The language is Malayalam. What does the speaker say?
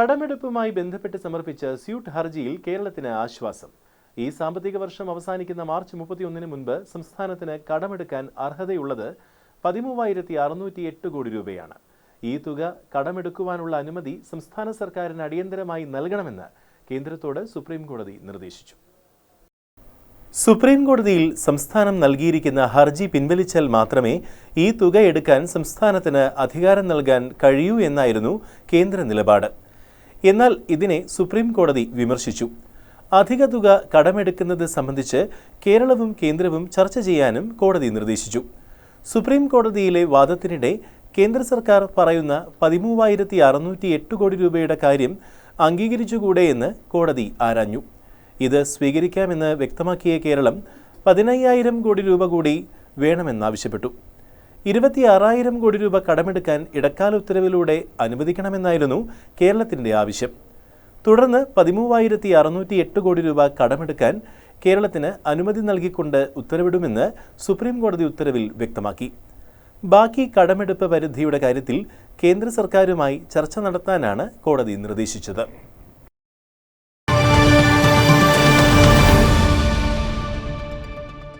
കടമെടുപ്പുമായി ബന്ധപ്പെട്ട് സമർപ്പിച്ച സ്യൂട്ട് ഹർജിയിൽ കേരളത്തിന് ആശ്വാസം. ഈ സാമ്പത്തിക വർഷം അവസാനിക്കുന്ന മാർച്ച് മുപ്പത്തിയൊന്നിന് മുൻപ് സംസ്ഥാനത്തിന് കടമെടുക്കാൻ അർഹതയുള്ളത് പതിമൂവായിരത്തി അറുന്നൂറ്റി എട്ട് കോടി രൂപയാണ്. ഈ തുക കടമെടുക്കുവാനുള്ള അനുമതി സംസ്ഥാന സർക്കാരിന് അടിയന്തരമായി നൽകണമെന്ന് കേന്ദ്രത്തോട് സുപ്രീം കോടതി നിർദ്ദേശിച്ചു. സുപ്രീം കോടതിയിൽ സംസ്ഥാനം നൽകിയിരിക്കുന്ന ഹർജി പിൻവലിച്ചാൽ മാത്രമേ ഈ തുക എടുക്കാൻ സംസ്ഥാനത്തിന് അധികാരം നൽകാൻ കഴിയൂ എന്നായിരുന്നു കേന്ദ്ര നിലപാട്. എന്നാൽ ഇതിനെ സുപ്രീം കോടതി വിമർശിച്ചു. അധിക തുക കടമെടുക്കുന്നത് സംബന്ധിച്ച് കേരളവും കേന്ദ്രവും ചർച്ച ചെയ്യാനും കോടതി നിർദ്ദേശിച്ചു. സുപ്രീം കോടതിയിലെ വാദത്തിനിടെ കേന്ദ്ര സർക്കാർ പറയുന്ന പതിമൂവായിരത്തി അറുന്നൂറ്റി എട്ട് കോടി രൂപയുടെ കാര്യം അംഗീകരിച്ചുകൂടെ എന്ന് കോടതി ആരാഞ്ഞു. ഇത് സ്വീകരിക്കാമെന്ന് വ്യക്തമാക്കിയ കേരളം പതിനയ്യായിരം കോടി രൂപ കൂടി വേണമെന്നാവശ്യപ്പെട്ടു. ഇരുപത്തിയാറായിരം കോടി രൂപ കടമെടുക്കാൻ ഇടക്കാല ഉത്തരവിലൂടെ അനുവദിക്കണമെന്നായിരുന്നു കേരളത്തിന്റെ ആവശ്യം. തുടർന്ന് പതിമൂവായിരത്തി അറുന്നൂറ്റി എട്ട് കോടി രൂപ കടമെടുക്കാൻ കേരളത്തിന് അനുമതി നൽകിക്കൊണ്ട് ഉത്തരവിടുമെന്ന് സുപ്രീം കോടതി ഉത്തരവിൽ വ്യക്തമാക്കി. ബാക്കി കടമെടുപ്പ് പരിധിയുടെ കാര്യത്തിൽ കേന്ദ്ര സർക്കാരുമായി ചർച്ച നടത്താനാണ് കോടതി നിർദ്ദേശിച്ചത്.